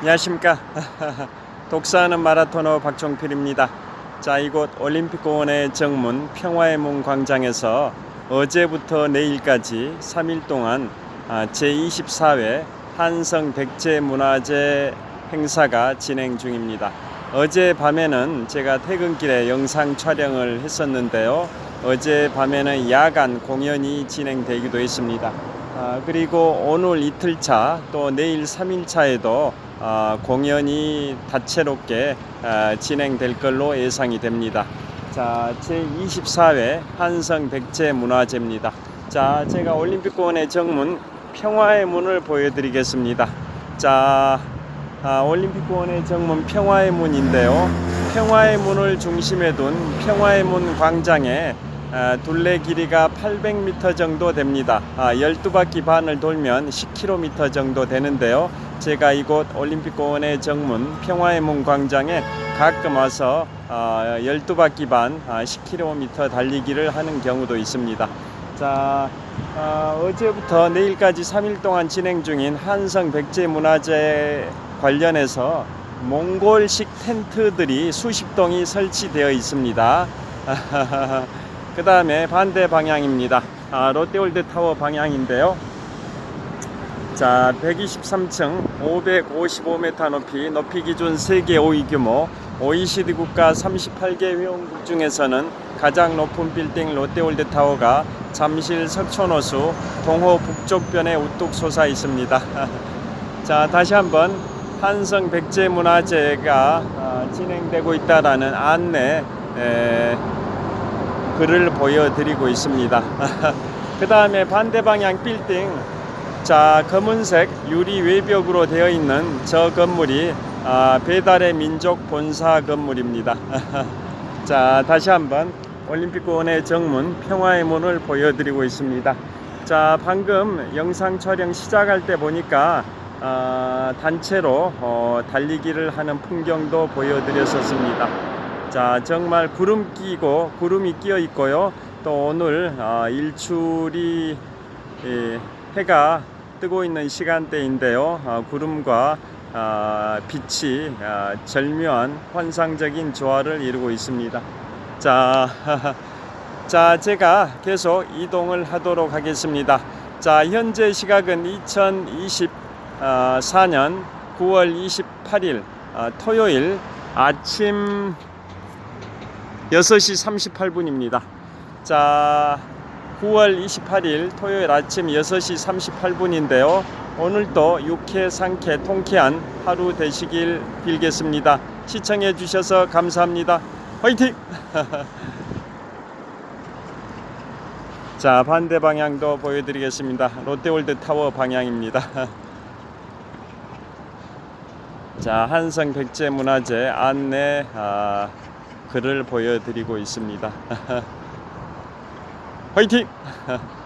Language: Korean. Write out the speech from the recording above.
안녕하십니까. 독사하는 마라토너 박종필입니다. 자, 이곳 올림픽공원의 정문 평화의 문 광장에서 어제부터 내일까지 3일 동안 아, 제24회 한성 백제 문화제 행사가 진행 중입니다. 어제 밤에는 제가 퇴근길에 영상 촬영을 했었는데요. 어제 밤에는 야간 공연이 진행되기도 했습니다. 아, 그리고 오늘 이틀차 또 내일 3일차에도 아, 공연이 다채롭게 아, 진행될 걸로 예상이 됩니다. 자, 제 24회 한성 백제 문화제입니다. 자, 제가 올림픽공원의 정문 평화의 문을 보여드리겠습니다. 자, 아, 올림픽공원의 정문 평화의 문인데요. 평화의 문을 중심에 둔 평화의 문 광장에 아, 둘레 길이가 800m 정도 됩니다. 아, 12바퀴 반을 돌면 10km 정도 되는데요. 제가 이곳 올림픽공원의 정문 평화의 문 광장에 가끔 와서 아, 12바퀴 반 아, 10km 달리기를 하는 경우도 있습니다. 자, 아, 어제부터 내일까지 3일 동안 진행 중인 한성 백제 문화제 관련해서 몽골식 텐트들이 수십 동이 설치되어 있습니다. 그 다음에 반대 방향입니다. 아, 롯데월드 타워 방향인데요. 자, 123층 555m 높이, 높이 기준 세계 5위 규모, OECD 국가 38개 회원국 중에서는 가장 높은 빌딩 롯데월드 타워가 잠실 석촌호수 동호 북쪽변에 우뚝 솟아 있습니다. 자, 다시 한번 한성 백제 문화제가 아, 진행되고 있다라는 안내 에, 글을 보여드리고 있습니다. 그 다음에 반대 방향 빌딩 자 검은색 유리 외벽으로 되어 있는 저 건물이 아, 배달의 민족 본사 건물입니다. 자 다시 한번 올림픽공원의 정문 평화의 문을 보여드리고 있습니다. 자 방금 영상 촬영 시작할 때 보니까 아, 단체로 어, 달리기를 하는 풍경도 보여드렸었습니다. 자 정말 구름 끼고 구름이 끼어 있고요. 또 오늘 아, 일출이 예, 해가 뜨고 있는 시간대인데요. 아, 구름과 아, 빛이 아, 절묘한 환상적인 조화를 이루고 있습니다. 자, 자 제가 계속 이동을 하도록 하겠습니다. 자 현재 시각은 2024년 9월 28일 아, 토요일 아침 6시 38분입니다. 자, 9월 28일 토요일 아침 6시 38분인데요. 오늘도 유쾌, 상쾌, 통쾌한 하루 되시길 빌겠습니다. 시청해 주셔서 감사합니다. 화이팅! 자, 반대 방향도 보여드리겠습니다. 롯데월드 타워 방향입니다. 자, 한성 백제 문화재 안내 아, 글을 보여드리고 있습니다. 화이팅!